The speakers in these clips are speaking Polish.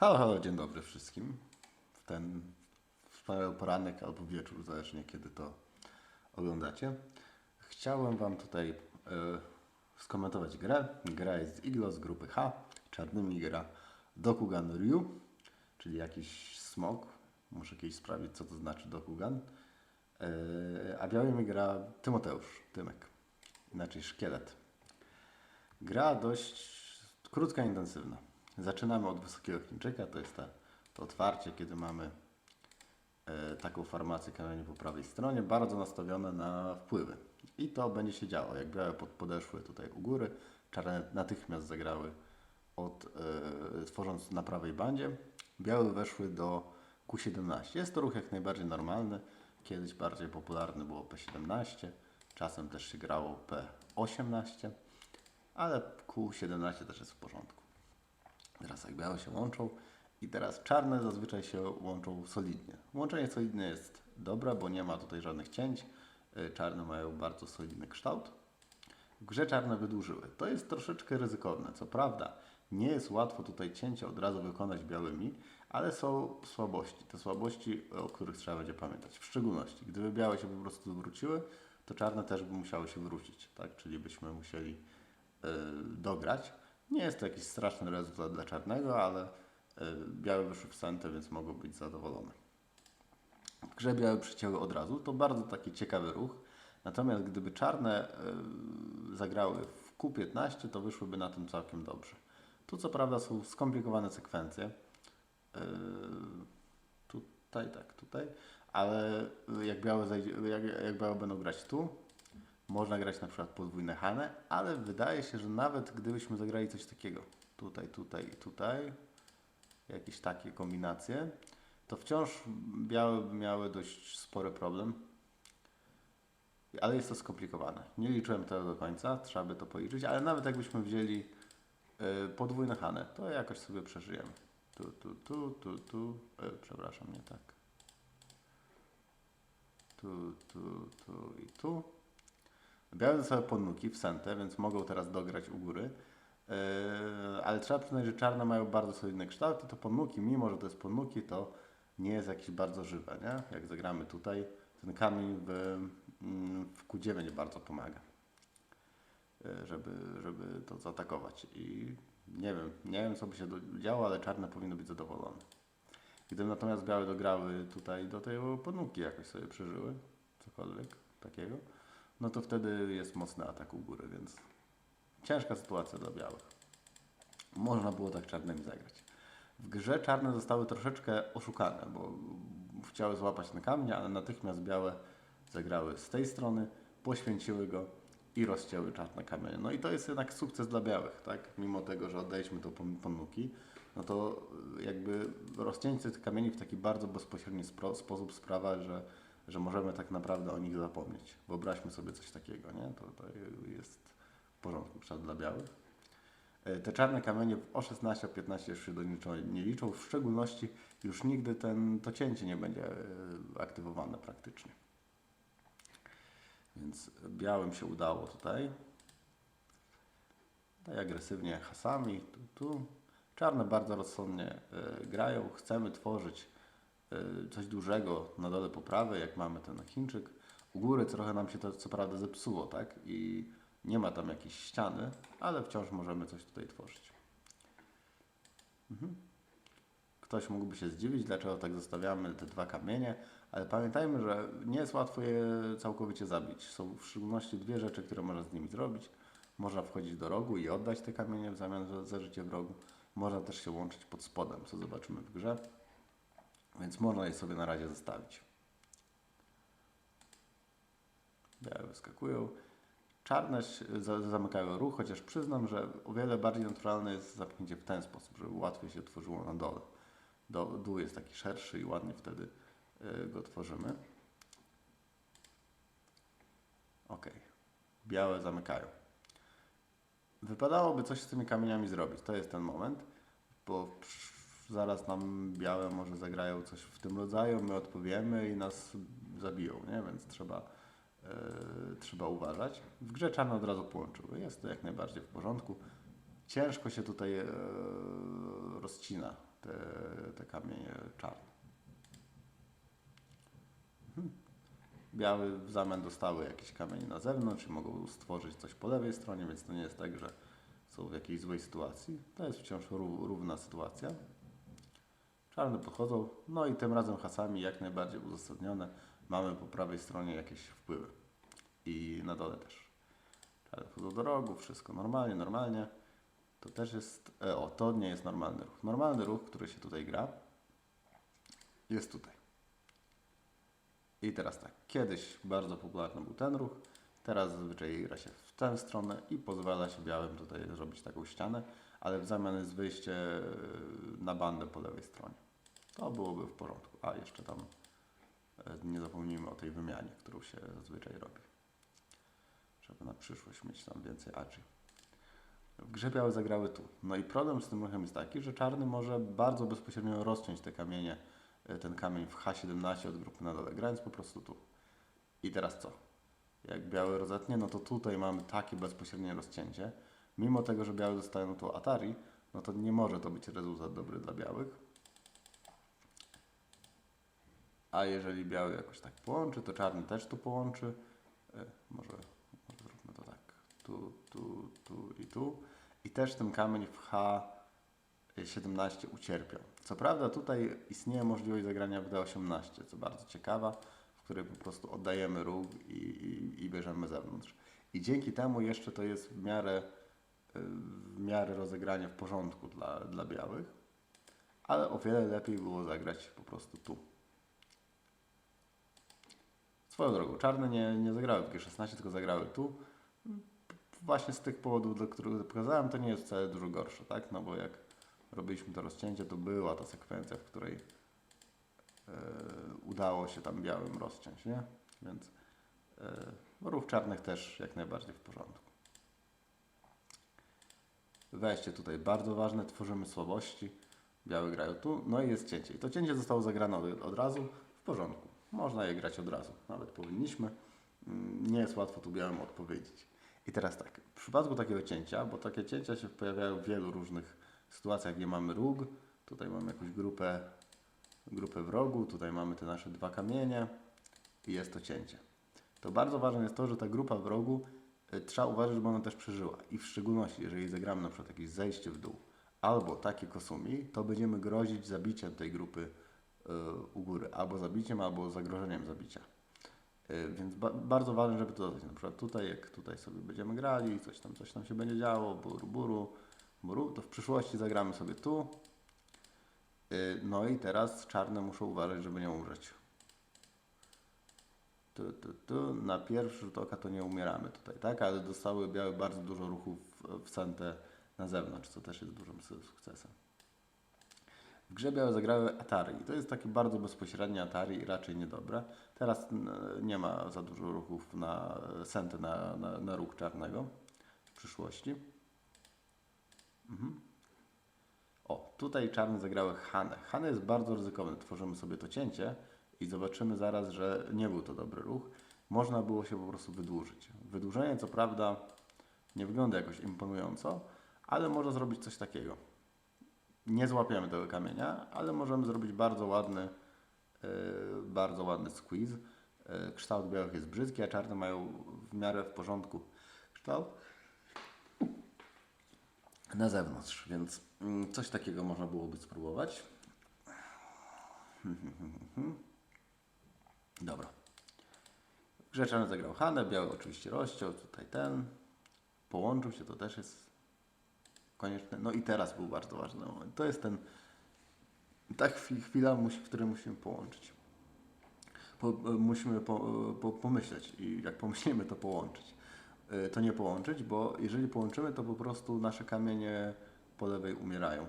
Halo, halo, dzień dobry wszystkim. W ten wspaniały poranek albo wieczór, zależnie kiedy to oglądacie. Chciałem Wam tutaj e, skomentować grę. Gra jest z Iglo z grupy H. Czarnymi gra Dokugan Ryu, czyli jakiś smok. Muszę kiedyś sprawdzić, co to znaczy Dokugan. E, a białymi gra Tymoteusz, Tymek. Inaczej szkielet. Gra dość krótka, intensywna. Zaczynamy od wysokiego Chińczyka, to jest ta, to otwarcie, kiedy mamy e, taką formację kamieni po prawej stronie, bardzo nastawione na wpływy. I to będzie się działo. Jak białe pod, podeszły tutaj u góry, czarne natychmiast zagrały od, e, tworząc na prawej bandzie. Białe weszły do Q17. Jest to ruch jak najbardziej normalny. Kiedyś bardziej popularny było P17, czasem też się grało P18, ale Q17 też jest w porządku. Teraz jak białe się łączą i teraz czarne zazwyczaj się łączą solidnie. Łączenie solidne jest dobre, bo nie ma tutaj żadnych cięć. Y, Czarne mają bardzo solidny kształt. W grze czarne wydłużyły. To jest troszeczkę ryzykowne. Co prawda nie jest łatwo tutaj cięcia od razu wykonać białymi, ale są słabości. Te słabości, o których trzeba będzie pamiętać. W szczególności, gdyby białe się po prostu zwróciły, to czarne też by musiały się wrócić. Tak? Czyli byśmy musieli y, dograć. Nie jest to jakiś straszny rezultat dla czarnego, ale y, białe wyszły w sentę, więc mogą być zadowolone. W grze białe przycięły od razu, to bardzo taki ciekawy ruch. Natomiast gdyby czarne y, zagrały w Q15, to wyszłyby na tym całkiem dobrze. Tu co prawda są skomplikowane sekwencje. Y, tutaj, tak, tutaj. Ale jak białe, jak, jak białe będą grać tu, można grać na przykład podwójne hane, ale wydaje się, że nawet gdybyśmy zagrali coś takiego, tutaj, tutaj i tutaj, jakieś takie kombinacje, to wciąż białe by miały dość spory problem. Ale jest to skomplikowane. Nie liczyłem tego do końca, trzeba by to policzyć, ale nawet jakbyśmy wzięli y, podwójne hane, to jakoś sobie przeżyjemy. Tu, tu, tu, tu, tu, y, przepraszam, nie tak. Tu, tu, tu i tu. Białe dostały podnuki w sentę, więc mogą teraz dograć u góry. Yy, ale trzeba przyznać, że czarne mają bardzo solidny kształt i to podnuki, mimo że to jest podnuki, to nie jest jakieś bardzo żywe, nie? Jak zagramy tutaj, ten kamień w, mm, w Q9 bardzo pomaga, yy, żeby, żeby to zaatakować. I nie wiem, nie wiem co by się działo, ale czarne powinny być zadowolone. Gdyby natomiast białe dograły tutaj do tej podnuki, jakoś sobie przeżyły, cokolwiek takiego, no to wtedy jest mocny atak u góry, więc ciężka sytuacja dla białych. Można było tak czarnymi zagrać. W grze czarne zostały troszeczkę oszukane, bo chciały złapać na kamień, ale natychmiast białe zagrały z tej strony, poświęciły go i rozcięły czarne kamienie. No i to jest jednak sukces dla białych, tak? Mimo tego, że oddaliśmy to pom- pomnuki, no to jakby rozcięcie tych kamieni w taki bardzo bezpośredni sposób sprawia, że że możemy tak naprawdę o nich zapomnieć. Wyobraźmy sobie coś takiego, nie? To, to jest w porządku, przykład dla białych. E, Te czarne kamienie w O16, O15 już się do niczego nie liczą, w szczególności już nigdy ten, to cięcie nie będzie e, aktywowane praktycznie. Więc białym się udało tutaj. Tutaj agresywnie hasami, tu, tu. Czarne bardzo rozsądnie e, grają. Chcemy tworzyć coś dużego na dole po prawej, jak mamy ten Chińczyk. U góry trochę nam się to co prawda zepsuło, tak? I nie ma tam jakiejś ściany, ale wciąż możemy coś tutaj tworzyć. Mhm. Ktoś mógłby się zdziwić, dlaczego tak zostawiamy te dwa kamienie, ale pamiętajmy, że nie jest łatwo je całkowicie zabić. Są w szczególności dwie rzeczy, które można z nimi zrobić. Można wchodzić do rogu i oddać te kamienie w zamian za, za życie w rogu. Można też się łączyć pod spodem, co zobaczymy w grze. Więc można je sobie na razie zostawić. Białe wyskakują. Czarne za- zamykają ruch, chociaż przyznam, że o wiele bardziej naturalne jest zapchnięcie w ten sposób, żeby łatwiej się tworzyło na dole. Do, dół jest taki szerszy i ładnie wtedy y, go tworzymy. Ok. Białe zamykają. Wypadałoby coś z tymi kamieniami zrobić. To jest ten moment, bo psz- zaraz nam białe może zagrają coś w tym rodzaju, my odpowiemy i nas zabiją, nie? Więc trzeba, e, trzeba uważać. W grze od razu połączyły. Jest to jak najbardziej w porządku. Ciężko się tutaj e, rozcina te, te kamienie czarne. Mhm. Białe w zamian dostały jakieś kamienie na zewnątrz i mogą stworzyć coś po lewej stronie, więc to nie jest tak, że są w jakiejś złej sytuacji. To jest wciąż ró- równa sytuacja. Czarne podchodzą, no i tym razem hasami jak najbardziej uzasadnione. Mamy po prawej stronie jakieś wpływy i na dole też. Czarne wchodzą do rogu, wszystko normalnie, normalnie. To też jest, e, o, to nie jest normalny ruch. Normalny ruch, który się tutaj gra, jest tutaj. I teraz tak, kiedyś bardzo popularny był ten ruch, teraz zazwyczaj gra się w tę stronę i pozwala się białym tutaj zrobić taką ścianę, ale w zamian jest wyjście e, na bandę po lewej stronie. To byłoby w porządku. A jeszcze tam e, nie zapomnijmy o tej wymianie, którą się zazwyczaj robi. Żeby na przyszłość mieć tam więcej aczy. W grze białe zagrały tu. No i problem z tym ruchem jest taki, że czarny może bardzo bezpośrednio rozciąć te kamienie, e, ten kamień w H17 od grupy na dole, grając po prostu tu. I teraz co? Jak biały rozetnie, no to tutaj mamy takie bezpośrednie rozcięcie. Mimo tego, że białe dostają tu Atari, no to nie może to być rezultat dobry dla białych. A jeżeli biały jakoś tak połączy, to czarny też tu połączy. E, może, może zróbmy to tak. Tu, tu, tu i tu. I też ten kamień w H17 ucierpiał. Co prawda tutaj istnieje możliwość zagrania w D18, co bardzo ciekawa, w której po prostu oddajemy róg i, i, i bierzemy zewnątrz. I dzięki temu jeszcze to jest w miarę, y, w miarę rozegranie w porządku dla, dla białych, ale o wiele lepiej było zagrać po prostu tu. Swoją drogą, czarne nie, nie zagrały w G16, tylko zagrały tu. Właśnie z tych powodów, dla których pokazałem, to nie jest wcale dużo gorsze, tak? No bo jak robiliśmy to rozcięcie, to była ta sekwencja, w której e, udało się tam białym rozciąć, nie? Więc e, ruch czarnych też jak najbardziej w porządku. Wejście tutaj bardzo ważne, tworzymy słabości. Białe grają tu, no i jest cięcie. I to cięcie zostało zagrane od, od razu, w porządku. Można je grać od razu, nawet powinniśmy. Mm, Nie jest łatwo tu białym odpowiedzieć. I teraz tak, w przypadku takiego cięcia, bo takie cięcia się pojawiają w wielu różnych sytuacjach, gdzie mamy róg, tutaj mamy jakąś grupę, grupę w rogu, tutaj mamy te nasze dwa kamienie i jest to cięcie. To bardzo ważne jest to, że ta grupa w rogu y, trzeba uważać, żeby ona też przeżyła. I w szczególności, jeżeli zagramy na przykład jakieś zejście w dół albo takie kosumi, to będziemy grozić zabiciem tej grupy u góry. Albo zabiciem, albo zagrożeniem zabicia. Y, Więc ba bardzo ważne, żeby to dodać. Na przykład tutaj, jak tutaj sobie będziemy grali, coś tam, coś tam się będzie działo, buru, buru, buru, to w przyszłości zagramy sobie tu. Y, No i teraz czarne muszą uważać, żeby nie umrzeć. Tu, tu, tu. Na pierwszy rzut oka to nie umieramy tutaj, tak? Ale dostały białe bardzo dużo ruchów w- centę na zewnątrz, co też jest dużym su- sukcesem. W grze białe zagrały Atari. To jest takie bardzo bezpośrednie Atari i raczej niedobre. Teraz nie ma za dużo ruchów na sentę na, na, na róg czarnego w przyszłości. Mhm. O, tutaj czarne zagrały Hanę. Hanę jest bardzo ryzykowny. Tworzymy sobie to cięcie i zobaczymy zaraz, że nie był to dobry ruch. Można było się po prostu wydłużyć. Wydłużenie co prawda nie wygląda jakoś imponująco, ale może zrobić coś takiego. Nie złapiemy tego kamienia, ale możemy zrobić bardzo ładny, yy, bardzo ładny squeeze. Yy, kształt białych jest brzydki, a czarne mają w miarę w porządku kształt na zewnątrz, więc mm, coś takiego można byłoby spróbować. Dobra. Grzeczany zagrał Hanę, biały oczywiście rozciął, tutaj ten. Połączył się, to też jest konieczne. No i teraz był bardzo ważny moment. To jest ten, ta chwi- chwila, w której musimy połączyć. Po, musimy po, po, pomyśleć i jak pomyślimy, to połączyć. E, To nie połączyć, bo jeżeli połączymy, to po prostu nasze kamienie po lewej umierają.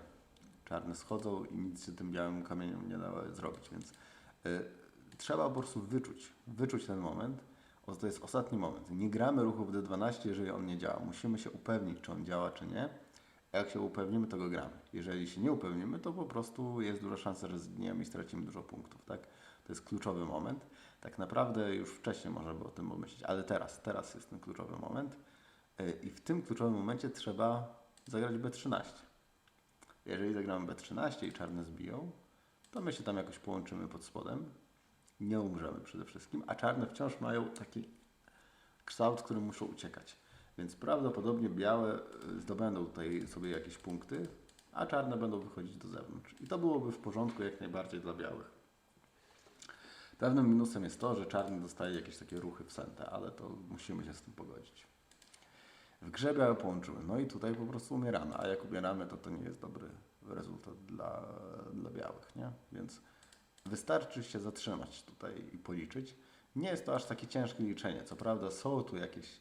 Czarne schodzą i nic się tym białym kamieniom nie da zrobić, więc e, trzeba po prostu wyczuć, wyczuć ten moment. O, to jest ostatni moment. Nie gramy ruchu w D12, jeżeli on nie działa. Musimy się upewnić, czy on działa, czy nie. A jak się upewnimy, to go gramy. Jeżeli się nie upewnimy, to po prostu jest duża szansa, że zginiemy i stracimy dużo punktów. Tak? To jest kluczowy moment. Tak naprawdę już wcześniej można było o tym pomyśleć, ale teraz, teraz jest ten kluczowy moment. Yy, I w tym kluczowym momencie trzeba zagrać B13. Jeżeli zagramy B13 i czarne zbiją, to my się tam jakoś połączymy pod spodem. Nie umrzemy przede wszystkim, a czarne wciąż mają taki kształt, który muszą uciekać. Więc prawdopodobnie białe y, zdobędą tutaj sobie jakieś punkty, a czarne będą wychodzić do zewnątrz. I to byłoby w porządku jak najbardziej dla białych. Pewnym minusem jest to, że czarny dostaje jakieś takie ruchy w sentę, ale to musimy się z tym pogodzić. W grze białe połączyły, no i tutaj po prostu umieramy, a jak umieramy, to to nie jest dobry rezultat dla, dla białych, nie? Więc wystarczy się zatrzymać tutaj i policzyć. Nie jest to aż takie ciężkie liczenie. Co prawda są tu jakieś,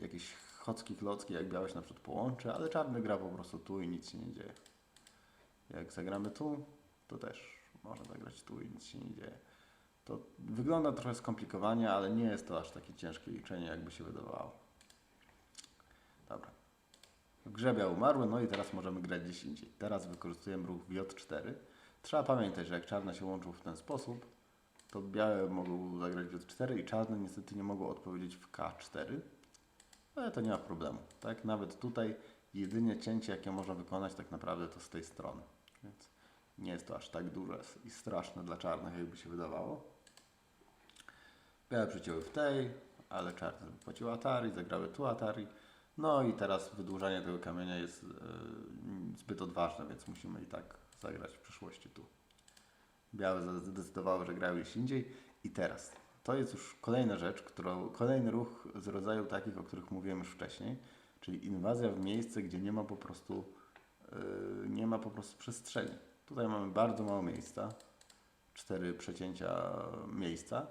jakieś chocki, klocki, jak białe się na przykład połączy, ale czarny gra po prostu tu i nic się nie dzieje. Jak zagramy tu, to też można zagrać tu i nic się nie dzieje. To wygląda trochę skomplikowanie, ale nie jest to aż takie ciężkie liczenie, jakby się wydawało. Dobra. W grze białe umarły, no i teraz możemy grać gdzieś indziej. Teraz wykorzystujemy ruch w J4. Trzeba pamiętać, że jak czarne się łączą w ten sposób, to białe mogą zagrać w J4 i czarne niestety nie mogą odpowiedzieć w K4. Ale to nie ma problemu. Tak? Nawet tutaj jedynie cięcie, jakie można wykonać tak naprawdę to z tej strony. Więc nie jest to aż tak duże i straszne dla czarnych, jakby się wydawało. Białe przycięły w tej, ale czarne wypłaciły Atari, zagrały tu Atari. No i teraz wydłużanie tego kamienia jest e, zbyt odważne, więc musimy i tak zagrać w przyszłości tu. Białe zdecydowały, że grają gdzieś indziej. I teraz, to jest już kolejna rzecz, którą, kolejny ruch z rodzaju takich, o których mówiłem już wcześniej, czyli inwazja w miejsce, gdzie nie ma po prostu, yy, nie ma po prostu przestrzeni. Tutaj mamy bardzo mało miejsca, cztery przecięcia miejsca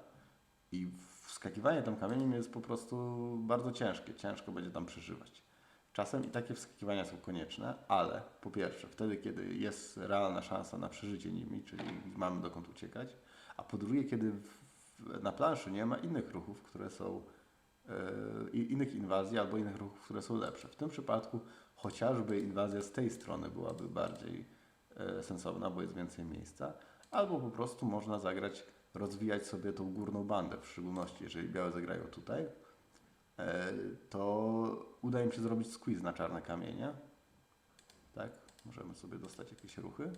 i wskakiwanie tam kamieniem jest po prostu bardzo ciężkie. Ciężko będzie tam przeżywać. Czasem i takie wskakiwania są konieczne, ale po pierwsze, wtedy, kiedy jest realna szansa na przeżycie nimi, czyli mamy dokąd uciekać, a po drugie, kiedy w, na planszy nie ma innych ruchów, które są, yy, innych inwazji albo innych ruchów, które są lepsze. W tym przypadku chociażby inwazja z tej strony byłaby bardziej yy, sensowna, bo jest więcej miejsca, albo po prostu można zagrać, rozwijać sobie tą górną bandę, w szczególności jeżeli białe zagrają tutaj, to uda im się zrobić squeeze na czarne kamienie. Tak, możemy sobie dostać jakieś ruchy.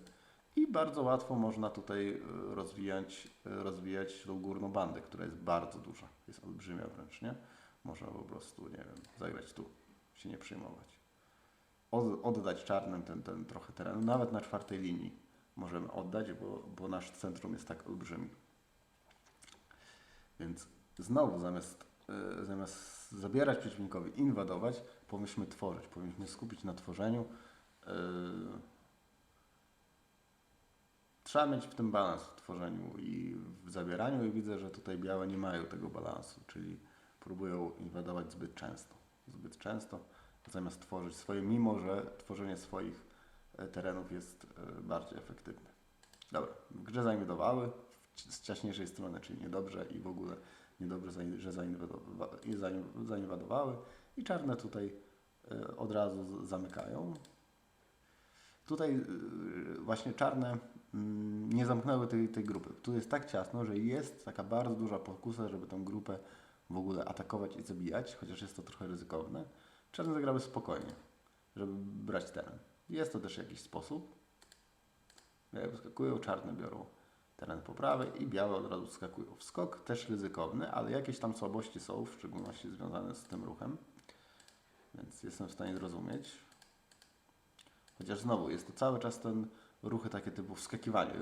I bardzo łatwo można tutaj e, rozwijać, e, rozwijać tą górną bandę, która jest bardzo duża. Jest olbrzymia wręcz, nie? Można po prostu, nie wiem, zagrać tu, się nie przejmować. Od, oddać czarnym ten, ten trochę terenu, nawet na czwartej linii możemy oddać, bo, bo nasz centrum jest tak olbrzymi. Więc znowu zamiast, zamiast zabierać przeciwnikowi, inwadować, powinniśmy tworzyć, powinniśmy skupić na tworzeniu. Y, trzeba mieć w tym balans w tworzeniu i w zabieraniu i widzę, że tutaj białe nie mają tego balansu, czyli próbują inwadować zbyt często. Zbyt często, zamiast tworzyć swoje, mimo że tworzenie swoich e, terenów jest e, bardziej efektywne. Dobra, grze zainwadowały, z ciaśniejszej strony, czyli niedobrze i w ogóle niedobrze, że zainwadowały i czarne tutaj e, od razu zamykają. Tutaj właśnie czarne mm, nie zamknęły tej, tej grupy. Tu jest tak ciasno, że jest taka bardzo duża pokusa, żeby tę grupę w ogóle atakować i zabijać, chociaż jest to trochę ryzykowne. Czarne zagrały spokojnie, żeby brać teren. Jest to też jakiś sposób. Wyskakują, czarne biorą teren po prawej i białe od razu wskakują. Skok też ryzykowny, ale jakieś tam słabości są, w szczególności związane z tym ruchem, więc jestem w stanie zrozumieć. Chociaż znowu, jest to cały czas ten ruchy takie typu wskakiwanie.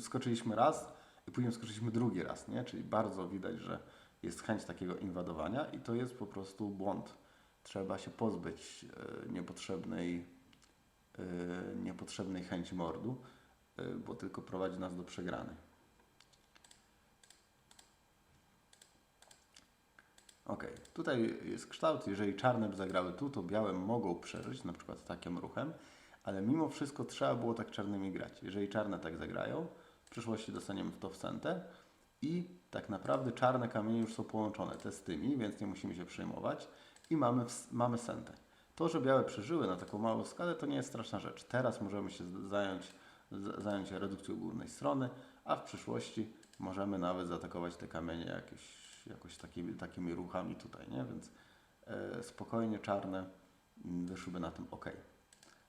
Skoczyliśmy raz i później skoczyliśmy drugi raz, nie? Czyli bardzo widać, że jest chęć takiego inwadowania i to jest po prostu błąd. Trzeba się pozbyć e, niepotrzebnej, e, niepotrzebnej chęci mordu, e, bo tylko prowadzi nas do przegranej. Ok, tutaj jest kształt. Jeżeli czarne by zagrały tu, to białe mogą przeżyć, na przykład takim ruchem, ale mimo wszystko trzeba było tak czarnymi grać. Jeżeli czarne tak zagrają, w przyszłości dostaniemy w to wcentę i tak naprawdę czarne kamienie już są połączone te z tymi, więc nie musimy się przejmować i mamy, mamy sentę. To, że białe przeżyły na taką małą skalę, to nie jest straszna rzecz. Teraz możemy się zająć, zająć redukcją górnej strony, a w przyszłości możemy nawet zaatakować te kamienie jakieś, jakoś takimi, takimi ruchami tutaj, nie? Więc e, spokojnie czarne mm, wyszłyby na tym ok.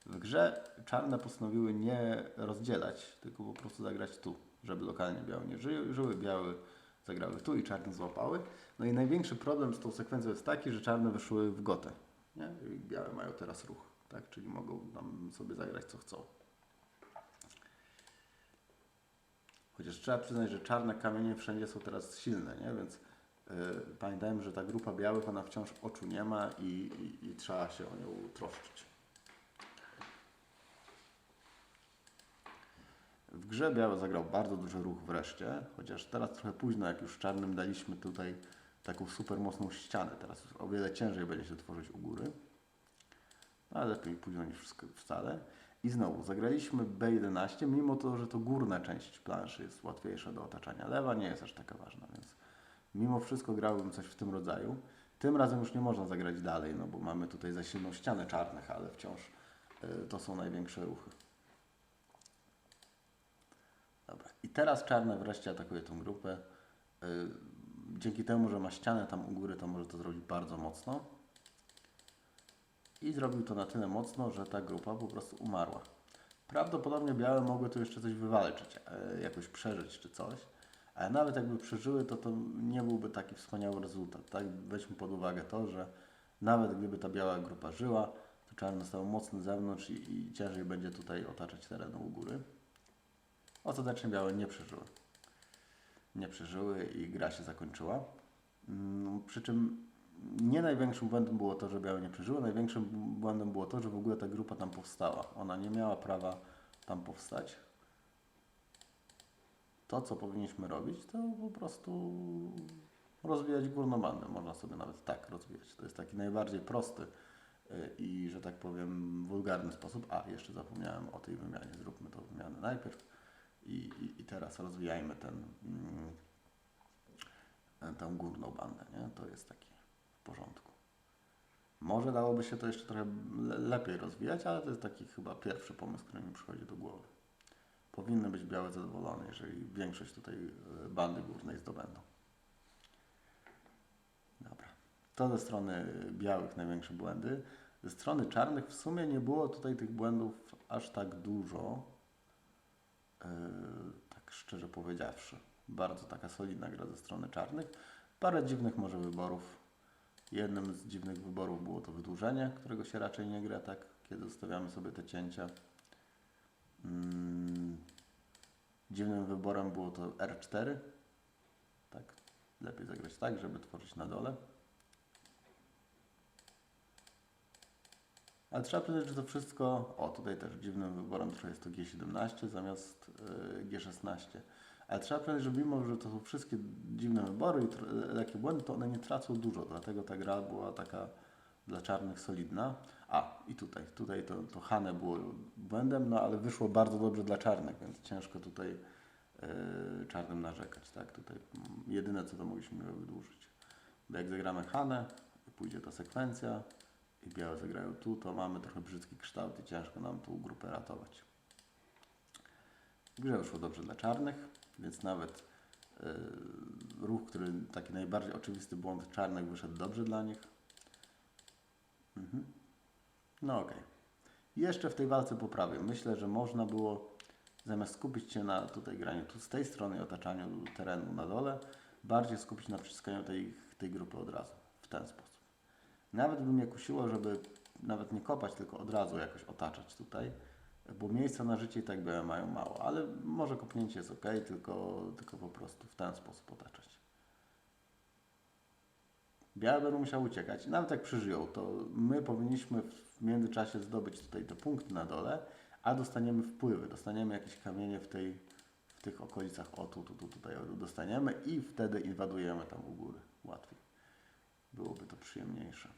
W grze czarne postanowiły nie rozdzielać, tylko po prostu zagrać tu, żeby lokalnie białe nie żyły, żyły białe zagrały tu i czarne złapały. No i największy problem z tą sekwencją jest taki, że czarne wyszły w gotę. Nie? I białe mają teraz ruch, tak? czyli mogą tam sobie zagrać co chcą. Chociaż trzeba przyznać, że czarne kamienie wszędzie są teraz silne, nie? więc pamiętajmy, że ta grupa białych, ona wciąż oczu nie ma i, i, i trzeba się o nią troszczyć. W grze biały zagrał bardzo duży ruch wreszcie, chociaż teraz trochę późno, jak już czarnym daliśmy tutaj taką super mocną ścianę. Teraz już o wiele ciężej będzie się tworzyć u góry. No, ale lepiej późno niż wcale. I znowu zagraliśmy B11, mimo to, że to górna część planszy jest łatwiejsza do otaczania. Lewa nie jest aż taka ważna, więc mimo wszystko grałbym coś w tym rodzaju. Tym razem już nie można zagrać dalej, no bo mamy tutaj za silną ścianę czarnych, ale wciąż y, to są największe ruchy. Dobra. I teraz czarne wreszcie atakuje tą grupę. Y, Dzięki temu, że ma ścianę tam u góry, to może to zrobić bardzo mocno. I zrobił to na tyle mocno, że ta grupa po prostu umarła. Prawdopodobnie białe mogły tu jeszcze coś wywalczyć, e, jakoś przeżyć czy coś. Ale nawet jakby przeżyły, to to nie byłby taki wspaniały rezultat. Tak? Weźmy pod uwagę to, że nawet gdyby ta biała grupa żyła, to czarny został mocny z zewnątrz i, i ciężej będzie tutaj otaczać teren u góry. Ostatecznie białe nie przeżyły. Nie przeżyły i gra się zakończyła. Mm, Przy czym nie największym błędem było to, że białe nie przeżyły. Największym błędem było to, że w ogóle ta grupa tam powstała. Ona nie miała prawa tam powstać. To, co powinniśmy robić, to po prostu rozwijać górną bandę. Można sobie nawet tak rozwijać. To jest taki najbardziej prosty y, i, że tak powiem, wulgarny sposób. A, jeszcze zapomniałem o tej wymianie. Zróbmy tą wymianę najpierw. I, i, i teraz rozwijajmy ten, mm, tę górną bandę. Nie? To jest taki w porządku. Może dałoby się to jeszcze trochę le- lepiej rozwijać, ale to jest taki chyba pierwszy pomysł, który mi przychodzi do głowy. Powinny być białe zadowolone, jeżeli większość tutaj e, bandy górnej zdobędą. Dobra. To ze strony białych największe błędy. Ze strony czarnych w sumie nie było tutaj tych błędów aż tak dużo. Yy, tak szczerze powiedziawszy. Bardzo taka solidna gra ze strony czarnych. Parę dziwnych może wyborów. Jednym z dziwnych wyborów było to wydłużenie, którego się raczej nie gra tak, kiedy zostawiamy sobie te cięcia. Mm, dziwnym wyborem było to R4. Tak, lepiej zagrać tak, żeby tworzyć na dole. Ale trzeba przyznać, że to wszystko. O, tutaj też dziwnym wyborem trochę jest to G17 zamiast y, G16. Ale trzeba przyznać, że mimo, że to są wszystkie dziwne wybory i takie błędy, to one nie tracą dużo. Dlatego ta gra była taka dla czarnych solidna. A, i tutaj. Tutaj to, to Hane było błędem, no ale wyszło bardzo dobrze dla czarnych, więc ciężko tutaj y, czarnym narzekać. Tak? Tutaj mm, jedyne co to mogliśmy wydłużyć. Bo jak zagramy Hane, pójdzie ta sekwencja, i białe zagrają tu, to mamy trochę brzydki kształt i ciężko nam tą grupę ratować. Grze wyszło dobrze dla czarnych, więc nawet yy, ruch, który taki najbardziej oczywisty błąd czarnych wyszedł dobrze dla nich. Mhm. No okej. Jeszcze w tej walce poprawię. Myślę, że można było zamiast skupić się na tutaj graniu tu z tej strony i otaczaniu terenu na dole, bardziej skupić na przyciskaniu tej, tej grupy od razu. W ten sposób. Nawet by mnie kusiło, żeby nawet nie kopać, tylko od razu jakoś otaczać tutaj, bo miejsca na życie i tak białe mają mało, ale może kopnięcie jest ok, tylko, tylko po prostu w ten sposób otaczać. Białe będą musiały uciekać. Nawet jak przeżyją, to my powinniśmy w międzyczasie zdobyć tutaj te punkty na dole, a dostaniemy wpływy, dostaniemy jakieś kamienie w, tej, w tych okolicach, o tu, tu, tu, tutaj dostaniemy i wtedy inwadujemy tam u góry łatwiej. Byłoby to przyjemniejsze.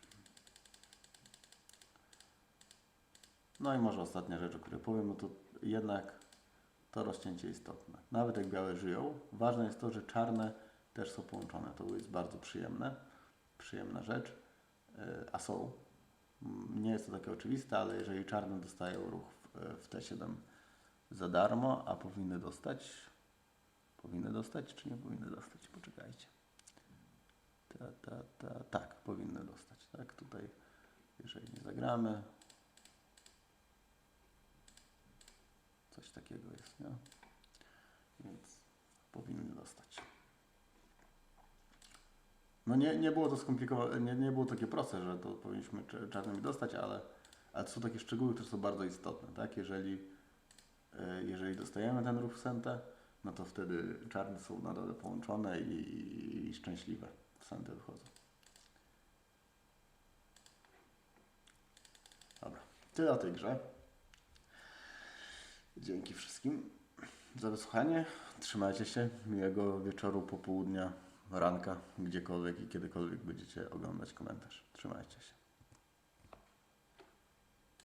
No i może ostatnia rzecz, o której powiem, no to jednak to rozcięcie istotne. Nawet jak białe żyją, ważne jest to, że czarne też są połączone. To jest bardzo przyjemne, przyjemna rzecz, yy, a są. Nie jest to takie oczywiste, ale jeżeli czarne dostają ruch w, w T7 za darmo, a powinny dostać, powinny dostać, czy nie powinny dostać? Poczekajcie. Ta, ta, ta, tak, powinny dostać. Tak, tutaj, jeżeli nie zagramy, takiego jest, nie? Więc powinny dostać. No nie, nie było to skomplikowane, nie, nie było takie proste, że to powinniśmy cz- czarnymi dostać, ale, ale to są takie szczegóły, które są bardzo istotne, tak? Jeżeli, e, jeżeli dostajemy ten ruch w sentę, no to wtedy czarne są na dole połączone i, i szczęśliwe w sentę wychodzą. Dobra, tyle o tej grze. Dzięki wszystkim za wysłuchanie. Trzymajcie się. Miłego wieczoru, popołudnia, ranka, gdziekolwiek i kiedykolwiek będziecie oglądać komentarz. Trzymajcie się.